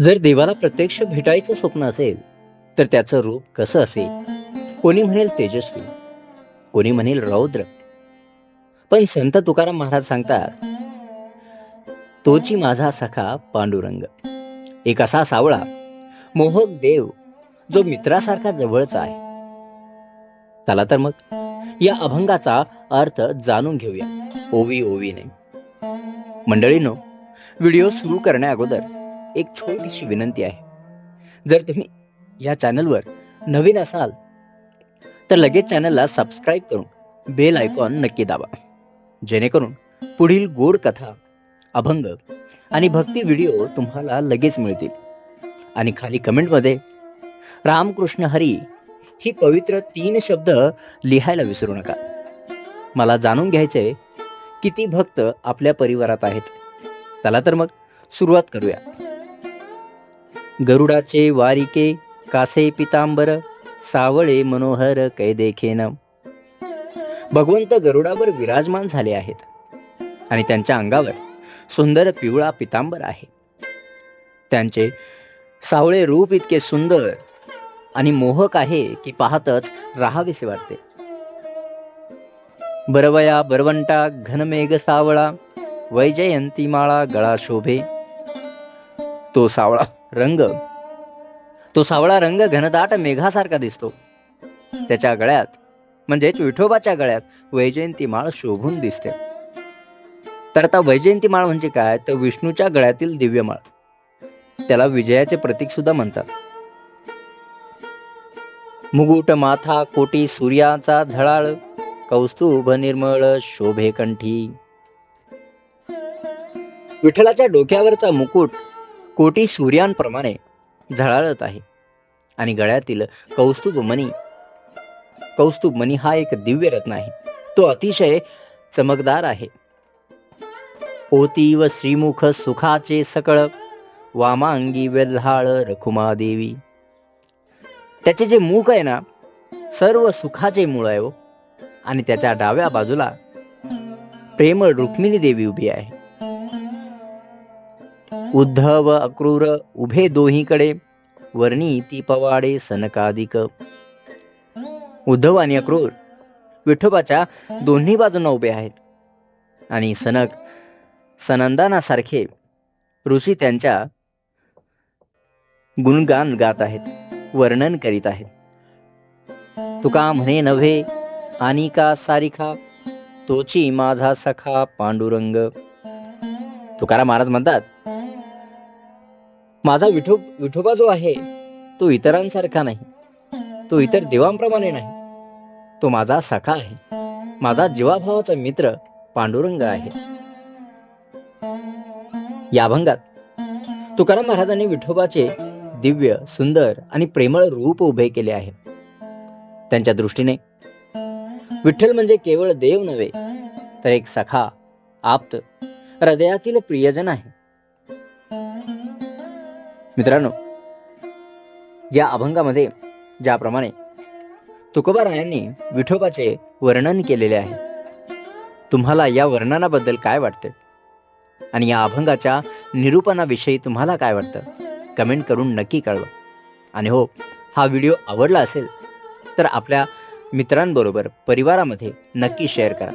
जर देवाला प्रत्यक्ष भेटायचं स्वप्न असेल तर त्याचं रूप कसं असेल? कोणी म्हणेल तेजस्वी कोणी म्हणेल रौद्र. पण संत तुकाराम महाराज सांगतात तोची माझा सखा पांडुरंग. एक असा सावळा मोहक देव जो मित्रासारखा जवळचा आहे. चला तर मग या अभंगाचा अर्थ जाणून घेऊया. ओवी ओवीने मंडळीनो व्हिडिओ सुरू करण्या अगोदर एक छोटीशी विनंती आहे. जर तुम्ही या चॅनलवर नवीन असाल तर लगेच चॅनलला सबस्क्राईब करून बेल आयकॉन नक्की दाबा. जेणेकरून पुढील गोड कथा अभंग आणि भक्ती व्हिडिओ तुम्हाला लगेच मिळतील. आणि खाली कमेंटमध्ये रामकृष्ण हरी ही पवित्र तीन शब्द लिहायला विसरू नका. मला जाणून घ्यायचे किती भक्त आपल्या परिवारात आहेत. चला तर मग सुरुवात करूया. गरुडाचे वारिके कासे पितांबर सावळे मनोहर कै देखेन भगवंत गरुडावर विराजमान झाले आहेत. आणि त्यांच्या अंगावर सुंदर पिवळा पितांबर आहे. त्यांचे सावळे रूप इतके सुंदर आणि मोहक आहे की पाहतच राहावेसे वाटते. बरवया बरवंटा घनमेघ सावळा वैजयंती माळा गळा शोभे. तो सावळा रंग. तो सावळा रंग घनदाट मेघासारखा दिसतो. त्याच्या गळ्यात म्हणजेच विठोबाच्या गळ्यात वैजयंती माळ शोभून दिसते. तर आता वैजयंती माळ म्हणजे काय? तर विष्णूच्या गळ्यातील दिव्य माळ. त्याला विजयाचे प्रतीक सुद्धा म्हणतात. मुकुट माथा कोटी सूर्याचा झळाळ कौस्तुभ निर्मळ शोभे कंठी विठ्ठलाच्या डोक्यावरचा मुकुट कोटी सूर्यांप्रमाणे झळाळत आहे. आणि गळ्यातील कौस्तुभ मणी कौस्तुभ मणी हा एक दिव्य रत्न आहे. तो अतिशय चमकदार आहे. ओती व श्रीमुख सुखाचे सकळ वामांगी वेल्हाळ रखुमादेवी. त्याचे जे मुख आहे ना सर्व सुखाचे मूळ आहे हो. आणि त्याच्या डाव्या बाजूला प्रेमळ रुक्मिणी देवी उभी आहे. उद्धव अक्रूर उभे दोहीकडे वर्णी ती पवाडे सनकादिक. उद्धव आणि अक्रूर विठोबाच्या दोन्ही बाजूंना उभे आहेत. आणि सनक सनंदानासारखे ऋषी त्यांच्या गुणगान गात आहेत वर्णन करीत आहेत. तुका म्हणे नव्हे आणि का सारिखा? तोची माझा सखा पांडुरंग. तुकाराम महाराज म्हणतात माझा विठो विठोबा जो आहे तो इतरांसारखा नाही. तो इतर देवांप्रमाणे नाही. तो माझा सखा आहे. माझा जीवाभावाचा मित्र पांडुरंग आहे. या अभंगात तुकाराम महाराजांनी विठोबाचे दिव्य सुंदर आणि प्रेमळ रूप उभे केले आहे. त्यांच्या दृष्टीने विठ्ठल म्हणजे केवळ देव नव्हे तर एक सखा आप्त हृदयातील प्रियजन आहे. मित्रांनो या अभंगामध्ये ज्याप्रमाणे तुकोबारायांनी विठोबाचे वर्णन केलेले आहे तुम्हाला या वर्णनाबद्दल काय वाटते? आणि या अभंगाच्या निरूपणाविषयी तुम्हाला काय वाटतं? कमेंट करून नक्की कळवा. आणि हो हा व्हिडिओ आवडला असेल तर आपल्या मित्रांबरोबर परिवारामध्ये नक्की शेअर करा.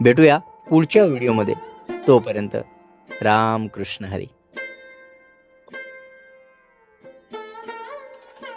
भेटूया पुढच्या व्हिडिओमध्ये. तोपर्यंत राम कृष्ण हरी.